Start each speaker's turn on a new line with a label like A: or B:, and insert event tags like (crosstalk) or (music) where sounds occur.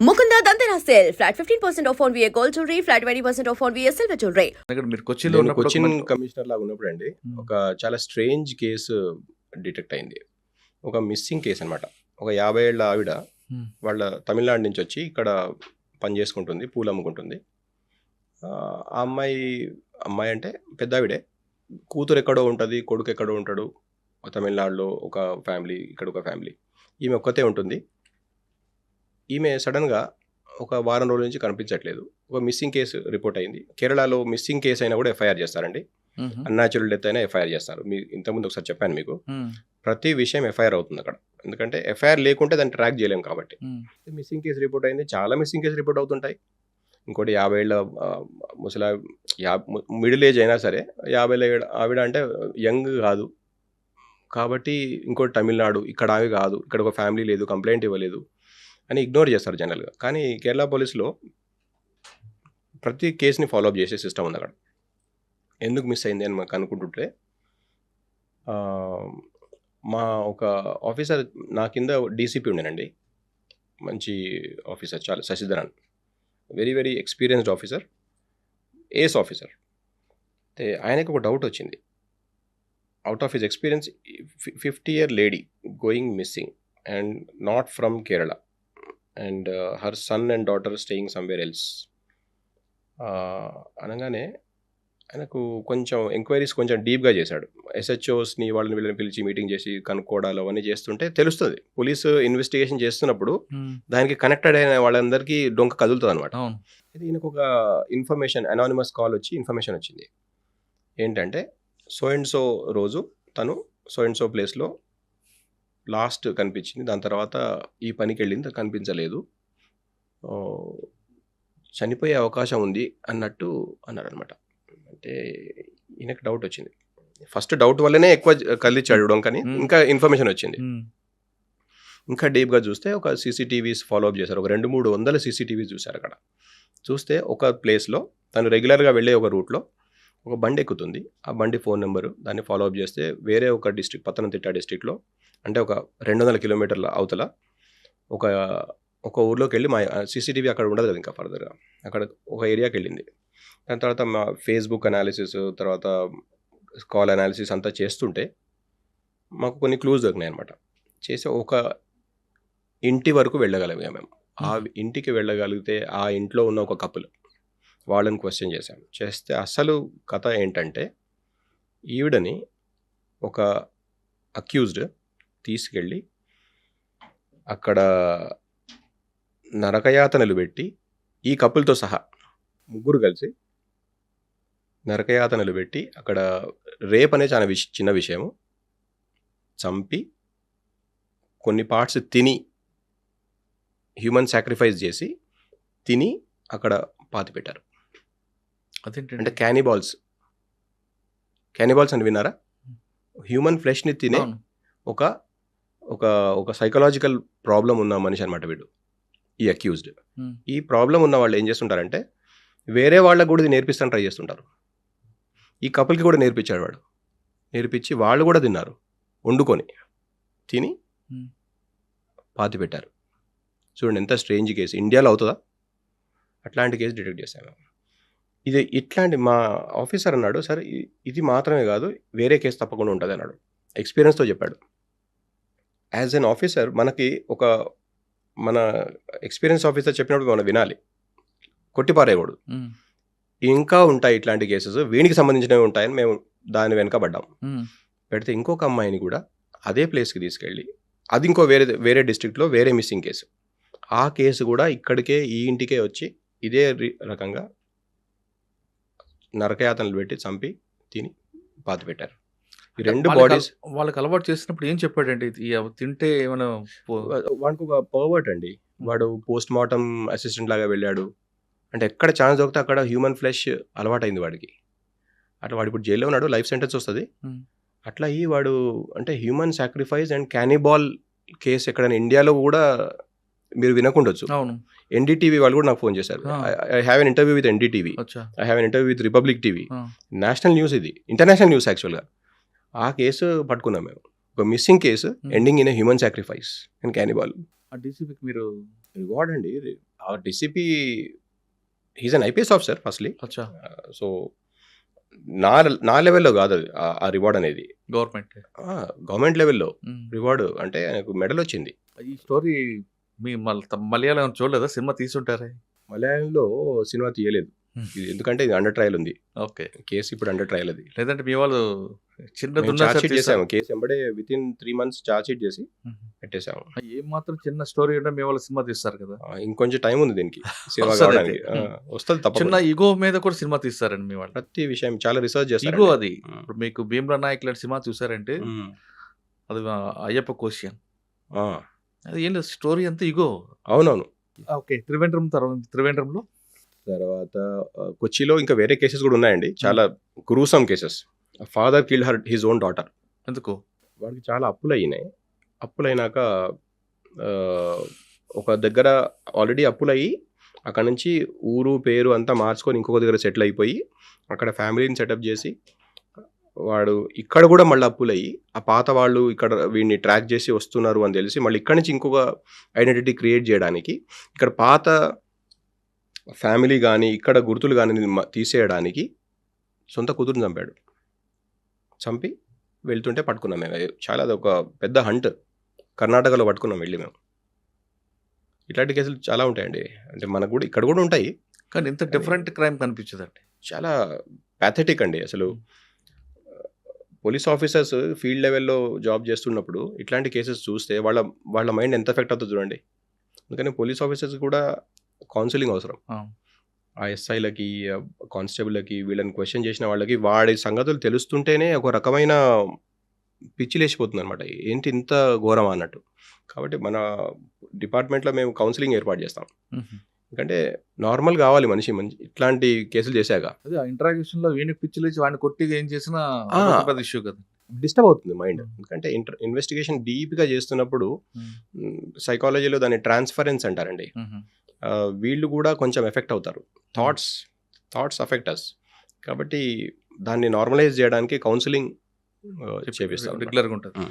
A: Mukunda Dandara sale. Flat 15% off on VA gold jewelry, flat 20% off on VA silver jewelry.
B: ఇక్కడ మీరు కొచ్చిలో
C: నేను
B: ఉన్నప్పుడు
C: Cochin commissioner లాగా ఉన్నప్పుడు అండి. ఒక చాలా స్ట్రేంజ్ కేసు డిటెక్ట్ అయింది ఒక మిస్సింగ్ కేసు అనమాట ఒక యాభై ఏళ్ళ ఆవిడ. వాళ్ళ తమిళనాడు నుంచి వచ్చి ఇక్కడ పని చేసుకుంటుంది పూలు అమ్ముకుంటుంది ఆ ఆ అమ్మాయి అమ్మాయి అంటే పెద్ద ఆవిడే కూతురు ఎక్కడో ఉంటుంది కొడుకు ఎక్కడో ఉంటాడు తమిళనాడులో ఒక ఫ్యామిలీ ఇక్కడ ఒక ఫ్యామిలీ ఈమె ఒక్కతే ఉంటుంది ఈమె సడన్గా ఒక వారం రోజుల నుంచి కనిపించట్లేదు. ఒక మిస్సింగ్ కేసు రిపోర్ట్ అయింది. కేరళలో మిస్సింగ్ కేసు అయినా కూడా ఎఫ్ఐఆర్ చేస్తారండి.
B: మ్మ్.
C: అన్యాచురల్ డెత్ అయినా ఎఫ్ఐఆర్ చేస్తారు. మీ ఇంతకుముందు ఒకసారి చెప్పాను మీకు. ప్రతి విషయం ఎఫ్ఐఆర్ అవుతుంది అక్కడ. ఎందుకంటే ఎఫ్ఐఆర్ లేకుంటే దాన్ని ట్రాక్ చేయలేం కాబట్టి. మిస్సింగ్ కేసు రిపోర్ట్ అయింది. చాలా మిస్సింగ్ కేసు రిపోర్ట్ అవుతుంటాయి. ఇంకోటి యాభై ఏళ్ళ ముసలా యా మిడిల్ ఏజ్ అయినా సరే యాభై ఏళ్ళ ఆవిడ అంటే యంగ్ కాదు. కాబట్టి ఇంకోటి తమిళనాడు ఇక్కడ ఆమె కాదు. ఇక్కడ ఒక ఫ్యామిలీ లేదు. కంప్లైంట్ ఇవ్వలేదు. అని ఇగ్నోర్ చేస్తారు జనరల్గా. కానీ కేరళ పోలీసులో ప్రతి కేసుని ఫాలో అప్ చేసే సిస్టమ్ ఉంది అక్కడ. ఎందుకు మిస్ అయింది అని మాకు అనుకుంటుంటే మా ఒక ఆఫీసర్ నా కింద డీసీపీ ఉండేనండి. మంచి ఆఫీసర్ చాలా Sasidharan. Very very experienced officer. Ace officer. అయితే ఆయనకు ఒక డౌట్ వచ్చింది. Out of his experience fifty year lady going missing and not from Kerala. And her son and daughter staying somewhere else అనగానే ఆయనకు కొంచెం enquiries కొంచెం డీప్గా చేశాడు. ఎస్హెచ్ఓస్ని వాళ్ళని వీళ్ళని పిలిచి మీటింగ్ చేసి కనుక్కోవడాలు అవన్నీ చేస్తుంటే తెలుస్తుంది. పోలీసు ఇన్వెస్టిగేషన్ చేస్తున్నప్పుడు
B: మ్మ్.
C: దానికి కనెక్టెడ్ అయిన వాళ్ళందరికీ డొంక కదులుతుంది అనమాట ఈయనకు ఒక ఇన్ఫర్మేషన్ అనానిమస్ కాల్ వచ్చి ఇన్ఫర్మేషన్ వచ్చింది. ఏంటంటే సో అండ్ సో రోజు తను సో అండ్ సో ప్లేస్లో లాస్ట్ కనిపించింది. దాని తర్వాత ఈ పనికి వెళ్ళింది కనిపించలేదు చనిపోయే అవకాశం ఉంది అన్నట్టు అన్నారనమాట అంటే ఈయనకు డౌట్ వచ్చింది. ఫస్ట్ డౌట్ వల్లనే ఎక్కువ కదిలిచ్చాడు డొంకని.
B: Hmm.
C: ఇంకా ఇన్ఫర్మేషన్ వచ్చింది. ఇంకా డీప్గా చూస్తే ఒక సీసీటీవీస్ ఫాలో అప్ చేశారు. ఒక రెండు మూడు వందల సీసీటీవీస్ చూశారు అక్కడ. చూస్తే ఒక ప్లేస్లో తను రెగ్యులర్గా వెళ్ళే ఒక రూట్లో ఒక బండి ఎక్కుతుంది ఆ బండి ఫోన్ నెంబరు. దాన్ని ఫాలో అప్ చేస్తే వేరే ఒక డిస్ట్రిక్ట్ పత్తనంతిట్ట డిస్ట్రిక్ట్లో అంటే ఒక రెండు వందల కిలోమీటర్ల అవతల ఒక ఒక ఊర్లోకి వెళ్ళి మా సీసీటీవీ అక్కడ ఉండదు కదా ఇంకా ఫర్దర్గా అక్కడ ఒక ఏరియాకి వెళ్ళింది దాని తర్వాత మా ఫేస్బుక్ అనాలిసిస్ తర్వాత కాల్ అనాలిసిస్ అంతా చేస్తుంటే మాకు కొన్ని క్లూజ్ దొరికినాయి అనమాట చేసి ఒక ఇంటి వరకు వెళ్ళగలిగాం మేము. ఆ ఇంటికి వెళ్ళగలిగితే ఆ ఇంట్లో ఉన్న ఒక కపుల్ వాళ్ళని క్వశ్చన్ చేశాం చేస్తే అసలు కథ ఏంటంటే ఈవిడని ఒక అక్యూజ్డ్ తీసుకెళ్ళి అక్కడ నరకయాతనలు పెట్టి ఈ కపుల్తో సహా ముగ్గురు కలిసి నరకయాతనలు పెట్టి అక్కడ రేప్ అనే చాలా విష చిన్న విషయము. చంపి కొన్ని పార్ట్స్ తిని హ్యూమన్ సాక్రిఫైస్ చేసి తిని అక్కడ పాతి పెట్టారు. అంటే క్యానిబాల్స్ క్యానిబాల్స్ అని విన్నారా? హ్యూమన్ ఫ్లెష్ని తినే. ఒక ఒక ఒక సైకలాజికల్ ప్రాబ్లం ఉన్న మనిషి అనమాట వీడు. ఈ అక్యూజ్డ్
B: మ్మ్.
C: ఈ ప్రాబ్లం ఉన్న వాళ్ళు ఏం చేస్తుంటారంటే వేరే వాళ్ళకు కూడా ఇది నేర్పిస్తాను ట్రై చేస్తుంటారు. ఈ కపుల్కి కూడా నేర్పించాడు వాడు. నేర్పించి వాళ్ళు కూడా తిన్నారు. వండుకొని తిని
B: మ్మ్.
C: పాతి పెట్టారు. చూడండి ఎంత స్ట్రేంజ్ కేసు ఇండియాలో అవుతుందా? అట్లాంటి కేసు డిటెక్ట్ చేశాము ఇది ఇట్లాంటి మా ఆఫీసర్ అన్నాడు సార్ ఇది మాత్రమే కాదు వేరే కేసు తప్పకుండా ఉంటుంది అన్నాడు. ఎక్స్పీరియన్స్తో చెప్పాడు. యాజ్ అన్ ఆఫీసర్ మనకి ఒక మన ఎక్స్పీరియన్స్ ఆఫీసర్ చెప్పినప్పుడు మనం వినాలి. కొట్టిపారేయకూడదు. ఇంకా ఉంటాయి ఇట్లాంటి కేసెస్. వీనికి సంబంధించినవి ఉంటాయని మేము దాని వెనక పడ్డాం. పెడితే ఇంకొక అమ్మాయిని కూడా అదే ప్లేస్కి తీసుకెళ్ళి అది ఇంకో వేరే వేరే డిస్ట్రిక్ట్లో వేరే మిస్సింగ్ కేసు. ఆ కేసు కూడా ఇక్కడికే ఈ ఇంటికే వచ్చి ఇదే రకంగా నరకయాతనలు పెట్టి చంపి తిని పాతి పెట్టారు. ఈ రెండు బాడీస్
B: వాళ్ళకి అలవాటు చేసినప్పుడు ఏం చెప్పాడండి? తింటే ఏమైనా
C: వాడికి ఒక పర్వర్ట్ అండి. వాడు పోస్ట్ మార్టం అసిస్టెంట్ లాగా వెళ్ళాడు. అంటే ఎక్కడ ఛాన్స్ దొరికితే అక్కడ హ్యూమన్ ఫ్లెష్ అలవాటైంది వాడికి. అట్లా వాడు ఇప్పుడు జైల్లో ఉన్నాడు లైఫ్ సెంటెన్స్ వస్తుంది. అట్లా అయ్యి వాడు అంటే human sacrifice and cannibal case ఎక్కడైనా ఇండియాలో కూడా మీరు వినకుండొచ్చు.
B: అవును.
C: ఎన్డీటీవీ వాళ్ళు కూడా నాకు ఫోన్ చేశారు. I have an interview with NDTV. I have an interview with Republic TV. National news ఇది. ఇంటర్నేషనల్ న్యూస్ యాక్చువల్గా. ఆ కేసు పట్టుకున్నాం మేము. ఒక missing case
B: Hmm.
C: Ending in human sacrifice and cannibal.
B: ఆ డీసీపీకి మీరు
C: రివార్డ్ అండి. ఆ DCP he's an IPS officer firstly.
B: అచ్చా.
C: సో నా నా లెవెల్లో కాదు అది ఆ- రివార్డ్ అనేది.
B: గవర్నమెంట్.
C: గవర్నమెంట్ లెవెల్లో రివార్డ్ అంటే ఆయనకు మెడల్ వచ్చింది.
B: ఈ స్టోరీ మీ మల- మలయాళం చూడలేదా? సినిమా తీసుంటారే
C: మలయాళంలో సినిమా తీయలేదు.
B: Hmm.
C: ఎందుకంటే ఇది అండర్ ట్రయల్ ఉంది.
B: ఓకే.
C: కేసు ఇప్పుడు అండర్ ట్రయల్ అది.
B: లేదంటే మీ వాళ్ళు చిన్న
C: మేము
B: దున్నా
C: ఛార్జ్ షీట్ చేసాము. కేసు ఎంబడే within three months charge sheet చేసి. పెట్టేసాము
B: ఏం మాత్రం చిన్న స్టోరీ ఉంటే మీ వాళ్ళు సినిమా తీస్తారు కదా.
C: ఇంకొంచెం టైం ఉంది దీనికి. (laughs) సినిమా
B: వస్తది
C: కావడానికి. వస్తుంది
B: చిన్న
C: తప్ప
B: ఇగో మీద కూడా సినిమా తీస్తారండి మీ వాళ్ళు.
C: ప్రతి విషయం చాలా రీసెర్చ్ చేస్తారు
B: ఇగో అది. ఇప్పుడు మీకు భీమ్లా నాయక్ లాంటి సినిమా చూసారంటే అది అయ్యప్ప క్వశ్చన్ అది ఏం లేదు స్టోరీ అంతా ఇగో
C: అవునవును.
B: ఓకే త్రివేంద్రం తర్వాత త్రివేంద్రంలో?
C: తర్వాత కొచ్చిలో ఇంకా వేరే కేసెస్ కూడా ఉన్నాయండి. చాలా gruesome cases father kill her his own daughter
B: ఎందుకు?
C: వాడికి చాలా అప్పులు అయినాయి అప్పులు అయినాక ఆ, ఒక దగ్గర ఆల్రెడీ అప్పులు అయ్యి అక్కడ నుంచి ఊరు పేరు అంతా మార్చుకొని ఇంకొక దగ్గర సెటిల్ అయిపోయి అక్కడ ఫ్యామిలీని సెటప్ చేసి వాడు ఇక్కడ కూడా మళ్ళీ అప్పులు అయ్యి ఆ పాత వాళ్ళు ఇక్కడ వీడిని ట్రాక్ చేసి వస్తున్నారు అని తెలిసి మళ్ళీ ఇక్కడ నుంచి ఇంకొక ఐడెంటిటీ క్రియేట్ చేయడానికి ఇక్కడ పాత ఫ్యామిలీ కానీ ఇక్కడ గుర్తులు కానీ తీసేయడానికి సొంత కూతురుని చంపాడు. చంపి వెళ్తుంటే పట్టుకున్నాం మేము. అది చాలా అది ఒక పెద్ద హంట్ కర్ణాటకలో పట్టుకున్నాం వెళ్ళి మేము. ఇట్లాంటి కేసులు చాలా ఉంటాయండి. అంటే మనకు కూడా ఇక్కడ కూడా ఉంటాయి.
B: కానీ ఇంత డిఫరెంట్ క్రైమ్ కనిపించదండి.
C: చాలా ప్యాథెటిక్ అండి అసలు. పోలీస్ ఆఫీసర్స్ ఫీల్డ్ లెవెల్లో జాబ్ చేస్తున్నప్పుడు ఇట్లాంటి కేసెస్ చూస్తే వాళ్ళ వాళ్ళ మైండ్ ఎంత ఎఫెక్ట్ అవుతుంది చూడండి. అందుకని పోలీస్ ఆఫీసర్స్ కూడా కౌన్సిలింగ్ అవసరం.
B: ఆ.
C: ఎస్ఐలకి కానిస్టేబుల్కి వీళ్ళని క్వశ్చన్ చేసిన వాళ్ళకి వాడి సంగతులు తెలుస్తుంటేనే ఒక రకమైన పిచ్చి లేచిపోతుంది అనమాట ఏంటి ఇంత ఘోరమా అన్నట్టు. కాబట్టి మన డిపార్ట్మెంట్లో మేము కౌన్సిలింగ్ ఏర్పాటు చేస్తాం. ఎందుకంటే నార్మల్ కావాలి మనిషి మంచి ఇట్లాంటి కేసులు చేశాక.
B: అదే ఆ ఇంటరాక్షన్లో వీడికి పిచ్చి లేచి వాడిని కొట్టి ఏం చేసినా ఇష్యూ కదా.
C: డిస్టర్బ్ అవుతుంది మైండ్. ఎందుకంటే ఇంటర్ ఇన్వెస్టిగేషన్ డీప్గా చేస్తున్నప్పుడు సైకాలజీలో దాన్ని ట్రాన్స్ఫరెన్స్ అంటారండి. వీళ్ళు కూడా కొంచెం ఎఫెక్ట్ అవుతారు. థాట్స్ థాట్స్ అఫెక్ట్ అస్ కాబట్టి దాన్ని నార్మలైజ్ చేయడానికి కౌన్సిలింగ్ చేపిస్తాం
B: రెగ్యులర్గా ఉంటుంది.